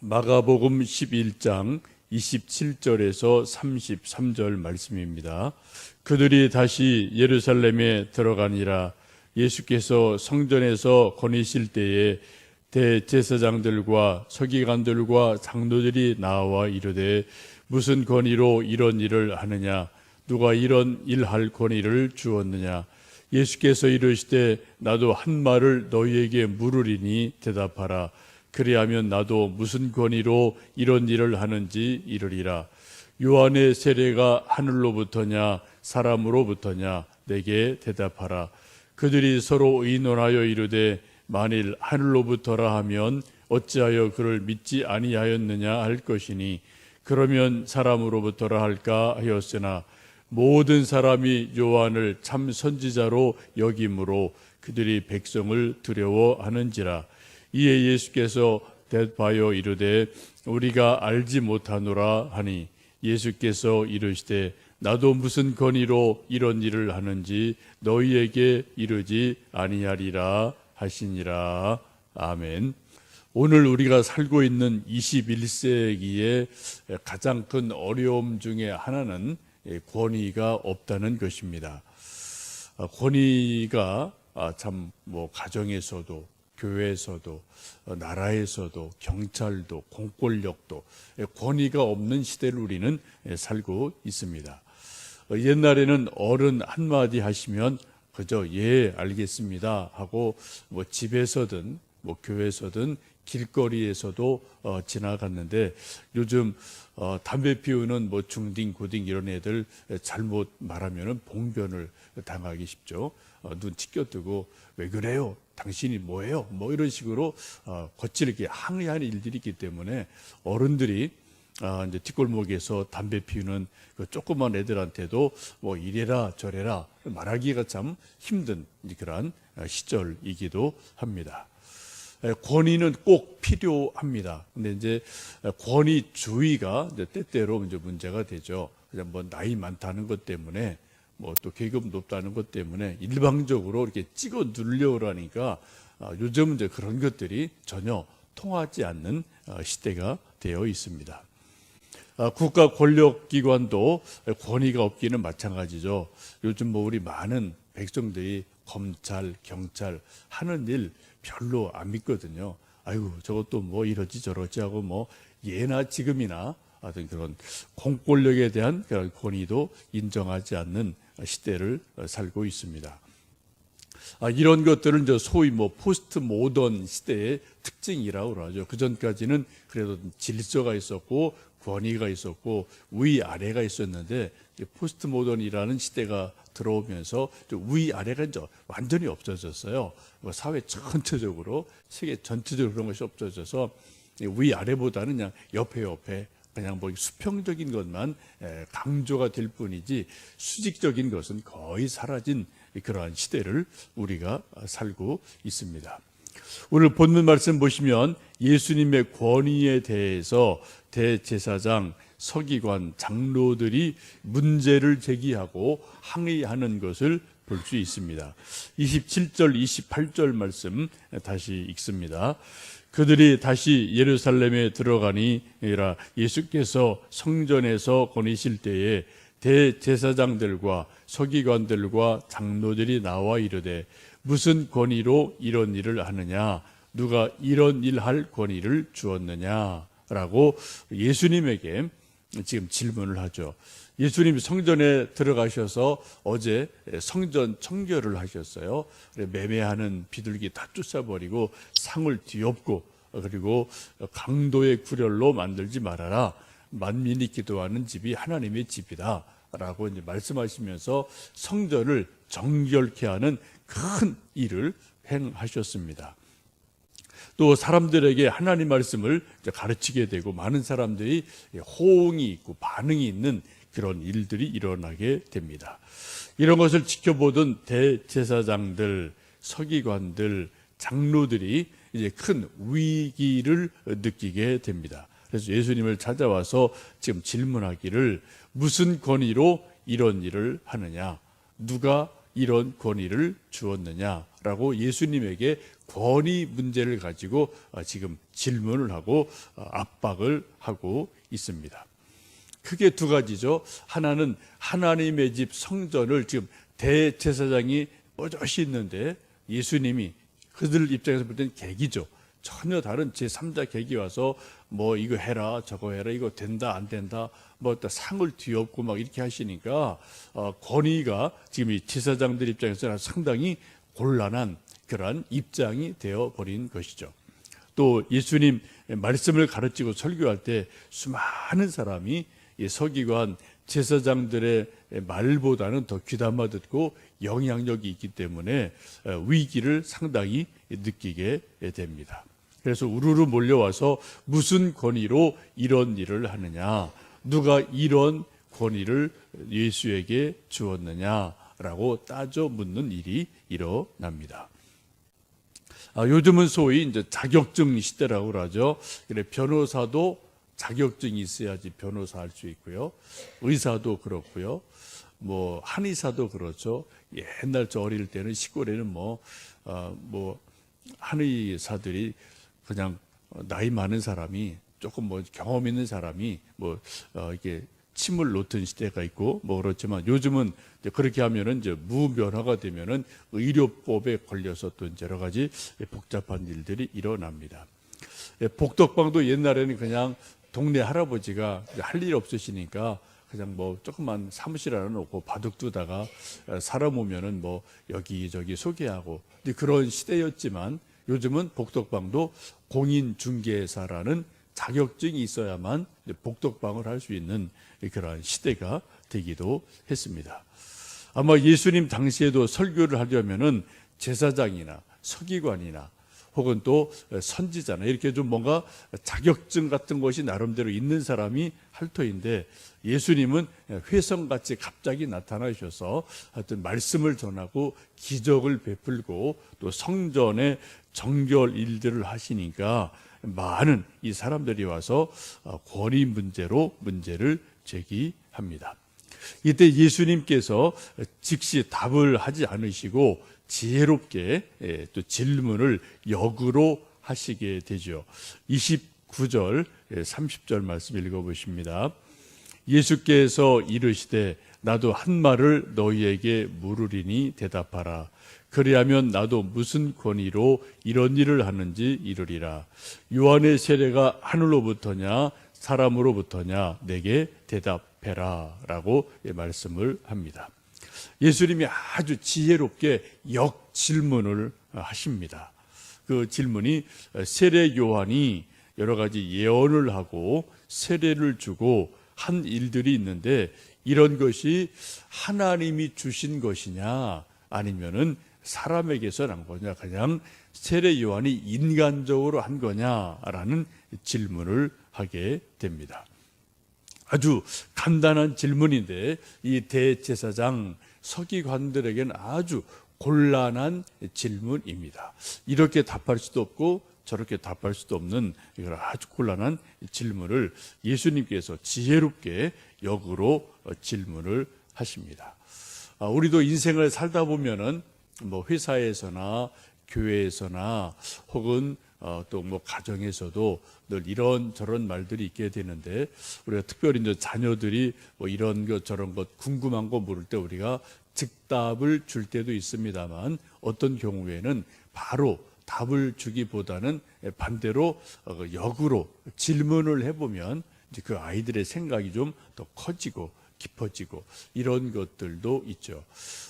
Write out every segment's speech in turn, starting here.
마가복음 11장 27절에서 33절 말씀입니다. 그들이 다시 예루살렘에 들어가니라. 예수께서 성전에서 거니실 때에 대제사장들과 서기관들과 장로들이 나와 이르되 무슨 권위로 이런 일을 하느냐? 누가 이런 일할 권위를 주었느냐? 예수께서 이르시되 나도 한 말을 너희에게 물으리니 대답하라 그리하면 나도 무슨 권위로 이런 일을 하는지 이르리라. 요한의 세례가 하늘로부터냐 사람으로부터냐 내게 대답하라. 그들이 서로 의논하여 이르되 만일 하늘로부터라 하면 어찌하여 그를 믿지 아니하였느냐 할 것이니 그러면 사람으로부터라 할까 하였으나 모든 사람이 요한을 참 선지자로 여김으로 그들이 백성을 두려워하는지라 이에 예수께서 대답하여 이르되 우리가 알지 못하노라 하니 예수께서 이르시되 나도 무슨 권위로 이런 일을 하는지 너희에게 이르지 아니하리라 하시니라 아멘. 오늘 우리가 살고 있는 21세기의 가장 큰 어려움 중에 하나는 권위가 없다는 것입니다. 아, 권위가 아, 참뭐 가정에서도 교회에서도 어, 나라에서도 경찰도 공권력도 권위가 없는 시대를 우리는 살고 있습니다. 어, 옛날에는 어른 한마디 하시면 그저 예 알겠습니다 하고 뭐 집에서든 뭐 교회에서든 길거리에서도 어, 지나갔는데 요즘 어, 담배 피우는 뭐 중딩 고딩 이런 애들 잘못 말하면은 봉변을 당하기 쉽죠. 어, 눈 찢겨뜨고 왜 그래요? 당신이 뭐예요? 뭐 이런 식으로 어, 거칠게 항의하는 일들이 있기 때문에 어른들이 아, 이제 뒷골목에서 담배 피우는 그 조그만 애들한테도 뭐 이래라 저래라 말하기가 참 힘든 그러한 시절이기도 합니다. 에, 권위는 꼭 필요합니다. 근데 이제 권위주의가 이제 때때로 이제 문제가 되죠. 그냥 뭐 나이 많다는 것 때문에 뭐 또 계급 높다는 것 때문에 일방적으로 이렇게 찍어 누르려니까 아, 요즘 이제 그런 것들이 전혀 통하지 않는 어, 시대가 되어 있습니다. 아, 국가 권력 기관도 권위가 없기는 마찬가지죠. 요즘 뭐 우리 많은 백성들이 검찰, 경찰 하는 일 별로 안 믿거든요. 아이고 저것도 뭐 이러지 저러지 하고 뭐 예나 지금이나 어떤 그런 공권력에 대한 그런 권위도 인정하지 않는 시대를 살고 있습니다. 아, 이런 것들은 이제 소위 뭐 포스트 모던 시대의 특징이라고 그러죠. 그 전까지는 그래도 질서가 있었고 권위가 있었고 위 아래가 있었는데 포스트 모던이라는 시대가 들어오면서 위 아래가 이제 완전히 없어졌어요. 뭐 사회 전체적으로 세계 전체적으로 그런 것이 없어져서 위 아래보다는 그냥 옆에 옆에 그냥 뭐 수평적인 것만 강조가 될 뿐이지 수직적인 것은 거의 사라진 그러한 시대를 우리가 살고 있습니다. 오늘 본문 말씀 보시면 예수님의 권위에 대해서 대제사장, 서기관, 장로들이 문제를 제기하고 항의하는 것을 볼 수 있습니다. 27절, 28절 말씀 다시 읽습니다. 그들이 다시 예루살렘에 들어가니라 예수께서 성전에서 거니실 때에 대제사장들과 서기관들과 장로들이 나와 이르되 무슨 권위로 이런 일을 하느냐 누가 이런 일 할 권위를 주었느냐라고 예수님에게 지금 질문을 하죠. 예수님이 성전에 들어가셔서 어제 성전 청결을 하셨어요. 매매하는 비둘기 다 쫓아버리고 상을 뒤엎고 그리고 강도의 구렬로 만들지 말아라. 만민이 기도하는 집이 하나님의 집이다. 라고 이제 말씀하시면서 성전을 정결케 하는 큰 일을 행하셨습니다. 또 사람들에게 하나님 말씀을 가르치게 되고 많은 사람들이 호응이 있고 반응이 있는 그런 일들이 일어나게 됩니다. 이런 것을 지켜보던 대제사장들, 서기관들, 장로들이 이제 큰 위기를 느끼게 됩니다. 그래서 예수님을 찾아와서 지금 질문하기를 무슨 권위로 이런 일을 하느냐? 누가 이런 권위를 주었느냐라고 예수님에게 권위 문제를 가지고 어, 지금 질문을 하고 어, 압박을 하고 있습니다. 크게 두 가지죠. 하나는 하나님의 집 성전을 지금 대제사장이 뻗어시 있는데 예수님이 그들 입장에서 볼 때는 객이죠. 전혀 다른 제3자 객이 와서 뭐 이거 해라 저거 해라 이거 된다 안 된다 뭐또 상을 뒤엎고 막 이렇게 하시니까 어, 권위가 지금 이 제사장들 입장에서는 상당히 곤란한 그러한 입장이 되어 버린 것이죠. 또 예수님 말씀을 가르치고 설교할 때 수많은 사람이 이 서기관 제사장들의 말보다는 더 귀담아 듣고 영향력이 있기 때문에 어, 위기를 상당히 느끼게 됩니다. 그래서 우르르 몰려와서 무슨 권위로 이런 일을 하느냐, 누가 이런 권위를 예수에게 주었느냐라고 따져 묻는 일이 일어납니다. 아, 요즘은 소위 이제 자격증 시대라고 그러죠. 그래 변호사도 자격증이 있어야지 변호사 할 수 있고요. 의사도 그렇고요. 뭐 한의사도 그렇죠. 옛날 저 어릴 때는 시골에는 뭐, 어, 뭐 한의사들이 그냥 나이 많은 사람이 조금 뭐 경험 있는 사람이 뭐 어, 이게 침을 놓던 시대가 있고 뭐 그렇지만 요즘은 그렇게 하면은 이제 무면허가 되면은 의료법에 걸려서 또 여러 가지 복잡한 일들이 일어납니다. 예, 복덕방도 옛날에는 그냥 동네 할아버지가 할 일 없으시니까 그냥 뭐 조그만 사무실 하나 놓고 바둑 두다가 어, 사람 오면은 뭐 여기저기 소개하고 그런 시대였지만 요즘은 복덕방도 공인중개사라는 자격증이 있어야만 복덕방을 할 수 있는 그러한 시대가 되기도 했습니다. 아마 예수님 당시에도 설교를 하려면은 제사장이나 서기관이나 혹은 또 선지자나 이렇게 좀 뭔가 자격증 같은 것이 나름대로 있는 사람이 할 터인데 예수님은 회성같이 갑자기 나타나셔서 하여튼 말씀을 전하고 기적을 베풀고 또 성전의 정결 일들을 하시니까 많은 이 사람들이 와서 권위 문제로 문제를 제기합니다. 이때 예수님께서 즉시 답을 하지 않으시고 지혜롭게 예, 또 질문을 역으로 하시게 되죠. 29절, 30절 말씀 읽어보십니다. 예수께서 이르시되 나도 한 말을 너희에게 물으리니 대답하라. 그리하면 나도 무슨 권위로 이런 일을 하는지 이르리라. 요한의 세례가 하늘로부터냐 사람으로부터냐 내게 대답해라. 라고 말씀을 합니다. 예수님이 아주 지혜롭게 역 질문을 하십니다. 그 질문이 세례 요한이 여러 가지 예언을 하고 세례를 주고 한 일들이 있는데 이런 것이 하나님이 주신 것이냐 아니면은 사람에게서 난 거냐 그냥 세례 요한이 인간적으로 한 거냐라는 질문을 하게 됩니다. 아주 간단한 질문인데 이 대제사장 서기관들에게는 아주 곤란한 질문입니다. 이렇게 답할 수도 없고 저렇게 답할 수도 없는 이걸 아주 곤란한 질문을 예수님께서 지혜롭게 역으로 질문을 하십니다. 아, 우리도 인생을 살다 보면은 뭐 회사에서나 교회에서나 혹은 어, 또뭐 가정에서도 늘 이런 저런 말들이 있게 되는데 우리가 특별히 이제 자녀들이 뭐 이런 것 저런 것 궁금한 거 물을 때 우리가 즉답을 줄 때도 있습니다만 어떤 경우에는 바로 답을 주기보다는 반대로 어, 그 역으로 질문을 해보면 이제 그 아이들의 생각이 좀 더 커지고 깊어지고 이런 것들도 있죠.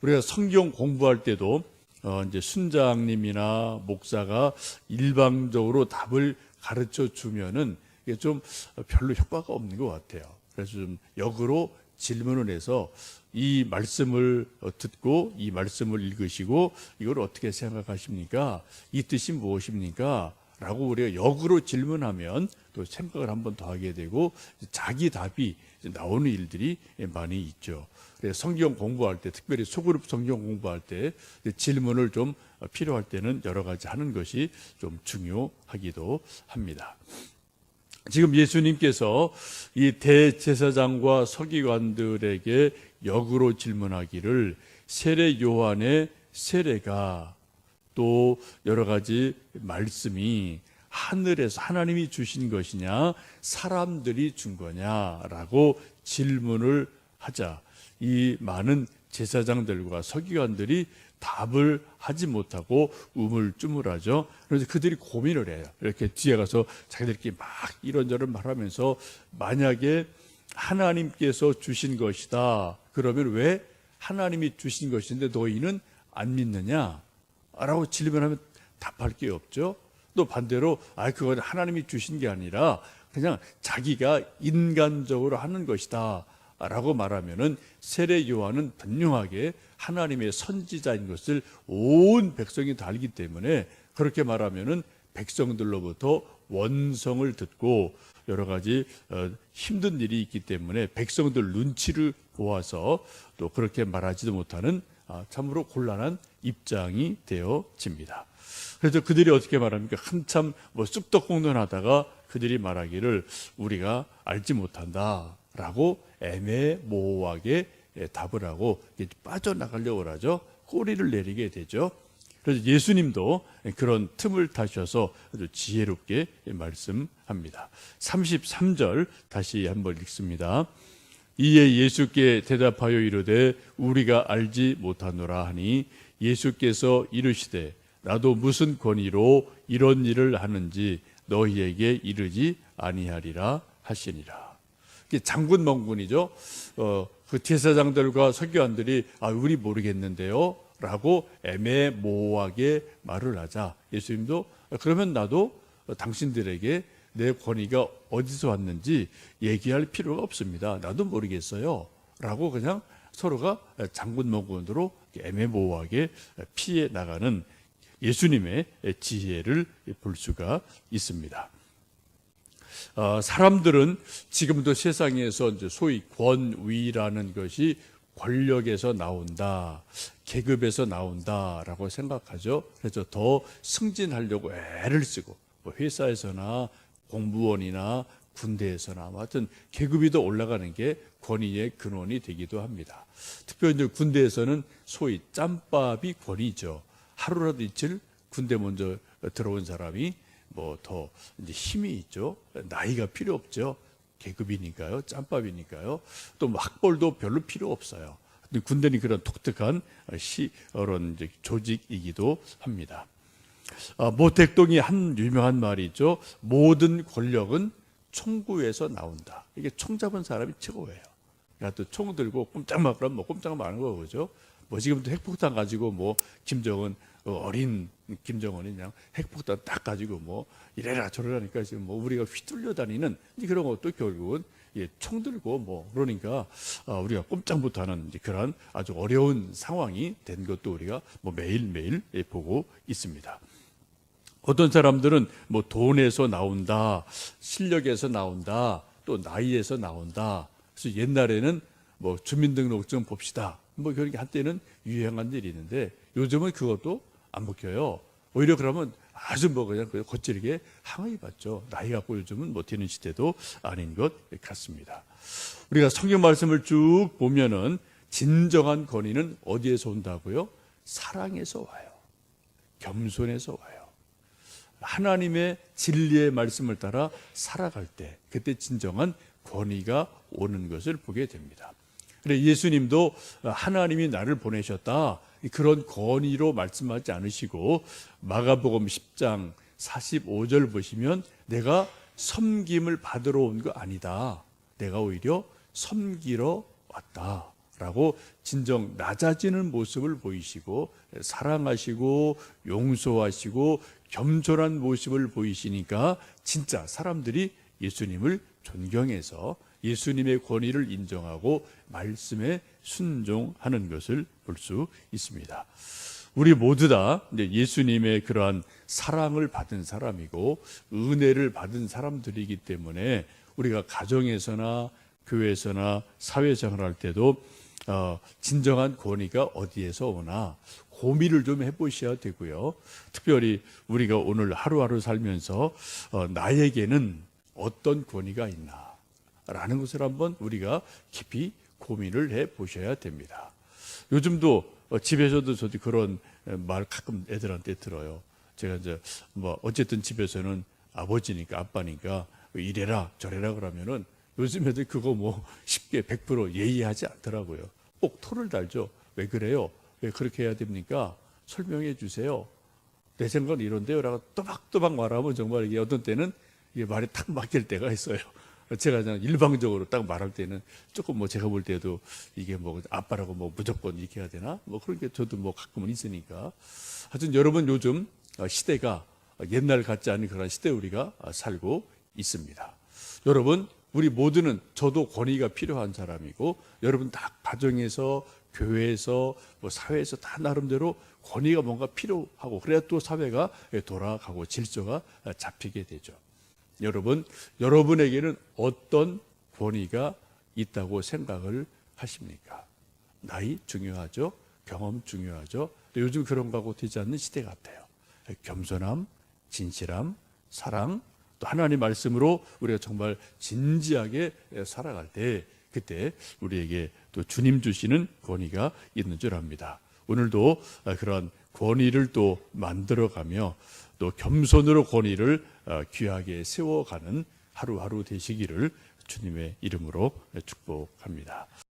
우리가 성경 공부할 때도 어, 이제 순장님이나 목사가 일방적으로 답을 가르쳐 주면은 이게 좀 별로 효과가 없는 것 같아요. 그래서 좀 역으로 질문을 해서 이 말씀을 듣고 이 말씀을 읽으시고 이걸 어떻게 생각하십니까? 이 뜻이 무엇입니까? 라고 우리가 역으로 질문하면 또 생각을 한번 더 하게 되고 자기 답이 나오는 일들이 많이 있죠. 성경 공부할 때, 특별히 소그룹 성경 공부할 때 질문을 좀 필요할 때는 여러 가지 하는 것이 좀 중요하기도 합니다. 지금 예수님께서 이 대제사장과 서기관들에게 역으로 질문하기를 세례 요한의 세례가 또 여러 가지 말씀이 하늘에서 하나님이 주신 것이냐 사람들이 준 거냐라고 질문을 하자 이 많은 제사장들과 서기관들이 답을 하지 못하고 우물쭈물하죠. 그래서 그들이 고민을 해요. 이렇게 뒤에 가서 자기들끼리 막 이런저런 말하면서 만약에 하나님께서 주신 것이다. 그러면 왜 하나님이 주신 것인데 너희는 안 믿느냐? 라고 질문하면 답할 게 없죠. 또 반대로 아 그건 하나님이 주신 게 아니라 그냥 자기가 인간적으로 하는 것이다. 라고 말하면은 세례 요한은 분명하게 하나님의 선지자인 것을 온 백성이 다 알기 때문에 그렇게 말하면은 백성들로부터 원성을 듣고 여러 가지 어, 힘든 일이 있기 때문에 백성들 눈치를 보아서 또 그렇게 말하지도 못하는 아, 참으로 곤란한 입장이 되어집니다. 그래서 그들이 어떻게 말합니까? 한참 뭐 쑥덕공론하다가 그들이 말하기를 우리가 알지 못한다라고 애매모호하게 예, 답을 하고 빠져나가려고 하죠. 꼬리를 내리게 되죠. 그래서 예수님도 그런 틈을 타셔서 아주 지혜롭게 말씀합니다. 33절 다시 한번 읽습니다. 이에 예수께 대답하여 이르되 우리가 알지 못하노라 하니 예수께서 이르시되 나도 무슨 권위로 이런 일을 하는지 너희에게 이르지 아니하리라 하시니라. 장군 멍군이죠. 어, 그 제사장들과 서기관들이 아 우리 모르겠는데요. 라고 애매모호하게 말을 하자 예수님도 그러면 나도 당신들에게 내 권위가 어디서 왔는지 얘기할 필요가 없습니다. 나도 모르겠어요. 라고 그냥 서로가 장군 멍군으로 애매모호하게 피해 나가는 예수님의 지혜를 볼 수가 있습니다. 어, 사람들은 지금도 세상에서 소위 권위라는 것이 권력에서 나온다, 계급에서 나온다라고 생각하죠. 그래서 더 승진하려고 애를 쓰고 뭐 회사에서나 공무원이나 군대에서나 뭐 하여튼 계급이 더 올라가는 게 권위의 근원이 되기도 합니다. 특별히 군대에서는 소위 짬밥이 권위죠. 하루라도 이틀 군대 먼저 들어온 사람이 뭐 더 이제 힘이 있죠. 나이가 필요 없죠. 계급이니까요. 짬밥이니까요. 또뭐 학벌도 별로 필요 없어요. 근데 군대는 그런 독특한 시, 그런 이제 조직이기도 합니다. 아, 모택동이 한 유명한 말이 있죠. 모든 권력은 총구에서 나온다. 이게 총 잡은 사람이 최고예요. 그러니까 또 총 들고 꼼짝 막 그러면 뭐 꼼짝 마는 거 그죠? 뭐 지금도 핵폭탄 가지고 뭐 김정은 어, 어린 김정은이 그냥 핵폭탄 딱 가지고 뭐 이래라 저래라니까 지금 뭐 우리가 휘둘려 다니는 그런 것도 결국은 예, 총 들고 뭐 그러니까 어, 우리가 꼼짝 못하는 그런 아주 어려운 상황이 된 것도 우리가 뭐 매일 매일 보고 있습니다. 어떤 사람들은 뭐 돈에서 나온다, 실력에서 나온다, 또 나이에서 나온다. 그래서 옛날에는 뭐 주민등록증 봅시다. 뭐 그런 게 한때는 유행한 일이 있는데 요즘은 그것도 안 먹혀요. 오히려 그러면 아주 뭐 그냥 그 거칠게 항의 받죠. 나이 갖고 요즘은 뭐 되는 시대도 아닌 것 같습니다. 우리가 성경 말씀을 쭉 보면은 진정한 권위는 어디에서 온다고요? 사랑에서 와요. 겸손에서 와요. 하나님의 진리의 말씀을 따라 살아갈 때 그때 진정한 권위가 오는 것을 보게 됩니다. 그래 예수님도 하나님이 나를 보내셨다 그런 권위로 말씀하지 않으시고 마가복음 10장 45절 보시면 내가 섬김을 받으러 온 거 아니다. 내가 오히려 섬기러 왔다. 라고 진정 낮아지는 모습을 보이시고 사랑하시고 용서하시고 겸손한 모습을 보이시니까 진짜 사람들이 예수님을 존경해서 예수님의 권위를 인정하고 말씀에 순종하는 것을 볼 수 있습니다. 우리 모두 다 예수님의 그러한 사랑을 받은 사람이고 은혜를 받은 사람들이기 때문에 우리가 가정에서나 교회에서나 사회생활 할 때도 어, 진정한 권위가 어디에서 오나 고민을 좀 해보셔야 되고요. 특별히 우리가 오늘 하루하루 살면서 어, 나에게는 어떤 권위가 있나 라는 것을 한번 우리가 깊이 고민을 해 보셔야 됩니다. 요즘도 어, 집에서도 저도 그런 에, 말 가끔 애들한테 들어요. 제가 이제 뭐 어쨌든 집에서는 아버지니까 아빠니까 이래라 저래라 그러면은 요즘 애들 그거 뭐 쉽게 100% 예의하지 않더라고요. 꼭 토를 달죠. 왜 그래요? 왜 그렇게 해야 됩니까? 설명해 주세요. 내 생각은 이런데요. 라고 또박또박 말하면 정말 이게 어떤 때는 이게 말이 탁 막힐 때가 있어요. 제가 그냥 일방적으로 딱 말할 때는 조금 뭐 제가 볼 때도 이게 뭐 아빠라고 뭐 무조건 이렇게 해야 되나? 뭐 그런 게 저도 뭐 가끔은 있으니까. 하여튼 여러분 요즘 시대가 옛날 같지 않은 그런 시대에 우리가 살고 있습니다. 여러분, 우리 모두는 저도 권위가 필요한 사람이고 여러분 다 가정에서 교회에서 뭐 사회에서 다 나름대로 권위가 뭔가 필요하고 그래야 또 사회가 돌아가고 질서가 잡히게 되죠. 여러분, 여러분에게는 어떤 권위가 있다고 생각을 하십니까? 나이 중요하죠. 경험 중요하죠. 요즘 그런 거하고 되지 않는 시대 같아요. 겸손함, 진실함, 사랑, 또 하나님 말씀으로 우리가 정말 진지하게 살아갈 때 그때 우리에게 또 주님 주시는 권위가 있는 줄 압니다. 오늘도 그런 권위를 또 만들어가며 또 겸손으로 권위를 귀하게 세워가는 하루하루 되시기를 주님의 이름으로 축복합니다.